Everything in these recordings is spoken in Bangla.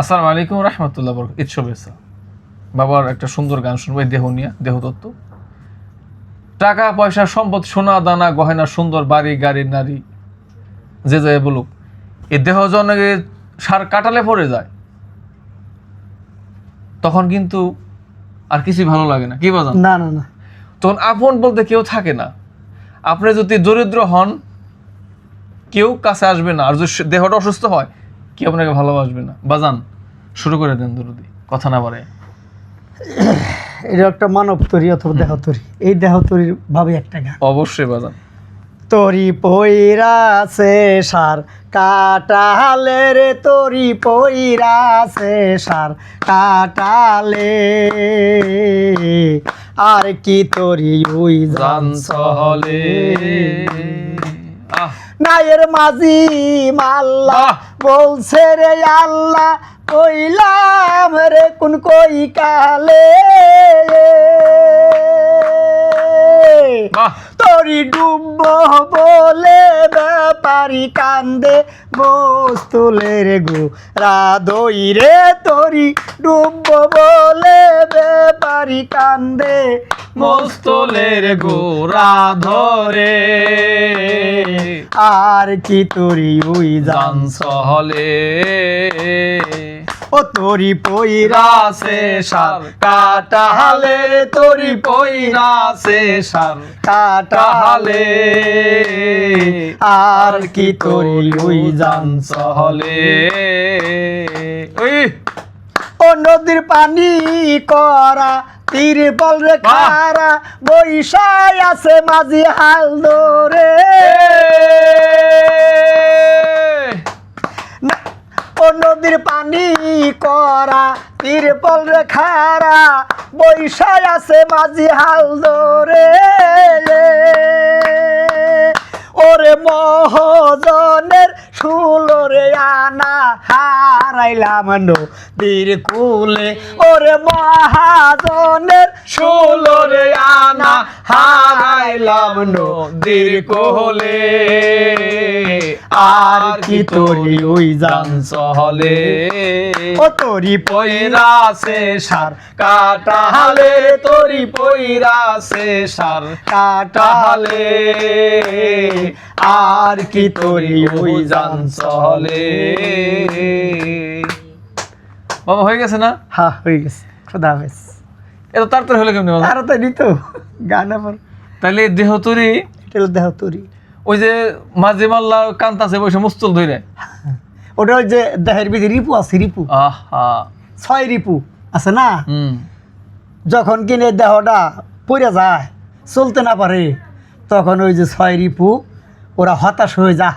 আসসালামু আলাইকুম রহমতুল্লাহ বরক শুভেচ্ছা বাবার একটা সুন্দর গান শুনব এই দেহ নিয়ে দেহতত্ত্ব টাকা পয়সা সম্পদ সোনা দানা গয়না সুন্দর বাড়ি গাড়ি নারী যে যায় বলুক এই দেহ জনকে সার কাটালে পড়ে যায়। তখন কিন্তু আর কিছুই ভালো লাগে না কি বাজান? না না না। তখন আপন বলতে কেউ থাকে না। আপনি যদি দরিদ্র হন কেউ কাছে আসবে না। আর যদি দেহটা অসুস্থ হয় কেউ আপনাকে ভালোবাসবে না। বাজান শুরু করে দেন দরুদি কথা না বাড়ে এটা একটা মানব তরি অথবা দেহ তরি। এই দেহ তরির ভাবে একটা গান। অবশ্যই বাজান। তরি পইরাছে সার কাটালে রে তরি পইরাছে সার কাটালে। আর কি তরি ওই জান সহলে। নায়ের মাঝি মাল্লা বলছে রে আল্লাহ কইলাম রে কোন কই কালে তরি ডুব বলে ব্যাপারি কান্দে বস্তুলের গো রাধই রে। তরি ডুব বলে ব্যাপারি কান্দে মস্তলের গোরা ধরে। আর কি তরি ওই জান সহলে ও তরি পইরা রাসে সার কাটালে তোরি পইরাসে সার কাটালে আর কি তরি ওই জান সহলে ওই ও নদীর পানি করা তীর বল রে খারা বৈশায় আছে মাঝি হাল ধরে। ও নদীর পানি করা তীর বল রে খারা বৈশায় আছে মাঝি হাল ধরে। ওরে মহজনের সুলরে আনা হারাইলাম নদীর কুলে। ওরে মহাজনের ষোলোরে আনা হারাইলাম নদীর কোহলে আর কি তোরি ওই জান সহলে ও তোরি পইরাসে সার কাটালে তোরি পয়রা পইরাসে সার কাটালে আর কি তোরি ওই জান সহলে বাবা হয়ে গেছে না? হ্যাঁ হয়ে গেছে। খোদা হাফেজ। এত তাড়াতাড়ি হলে কেমনি বাবা তারা তো গান আমার তাহলে দেহ তরি? এটা হলো দেহ তোরি। ওই যে মাঝে মাল্লা কান্তাছে বসে মুস্তল ধরে ওটা ওই যে দেহের ভিতরে রিপু আছে রিপু। আহা। ছয় রিপু আছে না? হুম। যখন কিনে দেহটা পড়ে যায় চলতে না পারে তখন ওই যে ছয় রিপু ওরা হতাশ হয়ে যা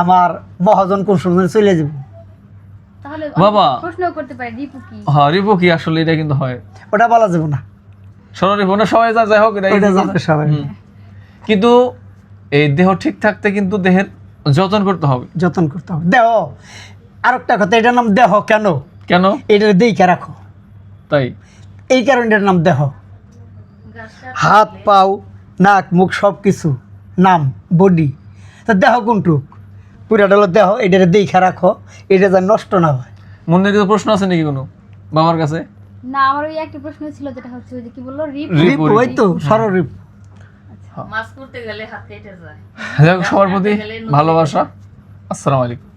আমার মহাজন কোন সময় চলে যাব। বাবা। প্রশ্ন করতে পারে রিপু কি? হ্যাঁ রিপো কি আসলে এটা কিন্তু হয়। ওটা বলা যাবে না। সোনার রিপো না সবাই যা যাই হোক এটা সবাই। কিন্তু এই দেহ ঠিক থাকতে কিন্তু দেহের যত্ন করতে হবে। যত্ন করতে হবে। দেহ আর একটা কথা এটার নাম দেহ কেন? কেন? এটার দেখে রাখো। তাই? এই কারণে এটার নাম দেহ। হাত পাও নাক মুখ সব কিছু নাম বডি তা দেহ কোনটুক? পুরাটা ডলার দেহ এটার দেখা রাখো এটা যেন নষ্ট না হয়। মনের কিছু প্রশ্ন আছে নাকি কোনো? বাবার কাছে? না আমার ওই একটা প্রশ্ন ছিল যেটা হচ্ছে ওই যে কি বলল রিপ? রিপু, ওই তো সরল রিপ। মাছ করতে গেলে হাত কেটে যায়। সবার প্রতি ভালোবাসা। আসসালামু আলাইকুম।